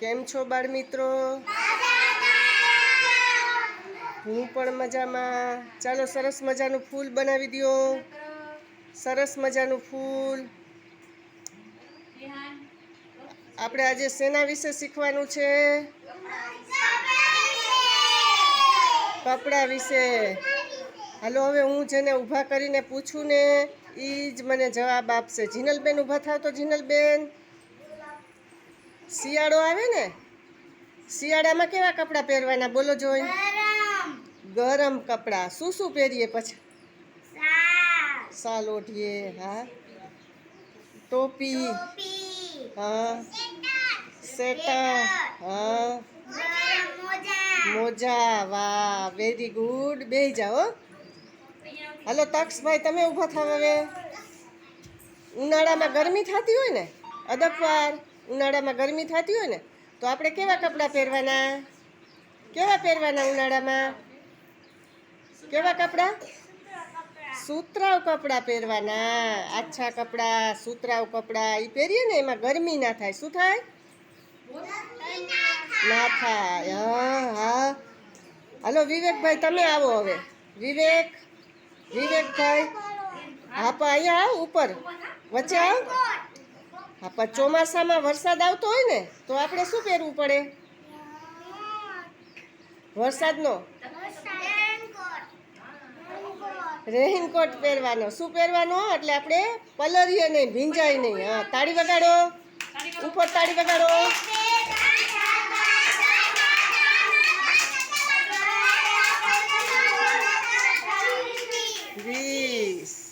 કેમ છો બાળ મિત્રો હું પણ મજામાં. ચાલો સરસ મજાનું ફૂલ બનાવી દો સરસ મજાનું ફૂલ. આપણે આજે શેના વિશે શીખવાનું છે? કપડા વિશે. હાલો, હવે હું જેને ઊભા કરીને પૂછું ને એ જ મને જવાબ આપશે. જીનલબેન ઊભા થાવ તો જીનલબેન? શિયાળો આવે ને? શિયાળામાં કેવા કપડાં પહેરવાના બોલો જોઈ. ગરમ. કપડાં. શું શું પહેરીએ પછી? સાલ. ઓઢીએ હા. ટોપી. હા. સેટા હા. મોજા વાહ વેરી ગુડ બે જાઓ હલો તક્ષભાઈ તમે ઊભા થાવ હવે. ઉનાળામાં ગરમી થતી હોય ને અદકવાર. ઉનાળામાં ગરમી થતી હોય ને, તો આપણે કેવા કપડાં પહેરવાના? કેવા પહેરવાના ઉનાળામાં? કેવા કપડાં? સુતરાઉ કપડાં પહેરવાના. આછા કપડાં, સુતરાઉ કપડાં એ પહેરીએ ને, એમાં ગરમી ના થાય. શું થાય? ના થાય. હા હા. હલો, વિવેકભાઈ, તમે આવો હવે. વિવેક, વિવેકભાઈ. હા પણ અહીંયા આવ ઉપર. વચ્ચે આવ. હા, પણ ચોમાસામાં વરસાદ આવતો હોય ને, તો આપણે શું પહેરવું પડે? વરસાદનો? રેઇનકોટ પહેરવાનો. શું પહેરવાનો? એટલે આપણે પલરીએ નહીં ભીંજાય નહીં. હા, તાળી વગાડો. ઉપર તાળી વગાડો. વીસ.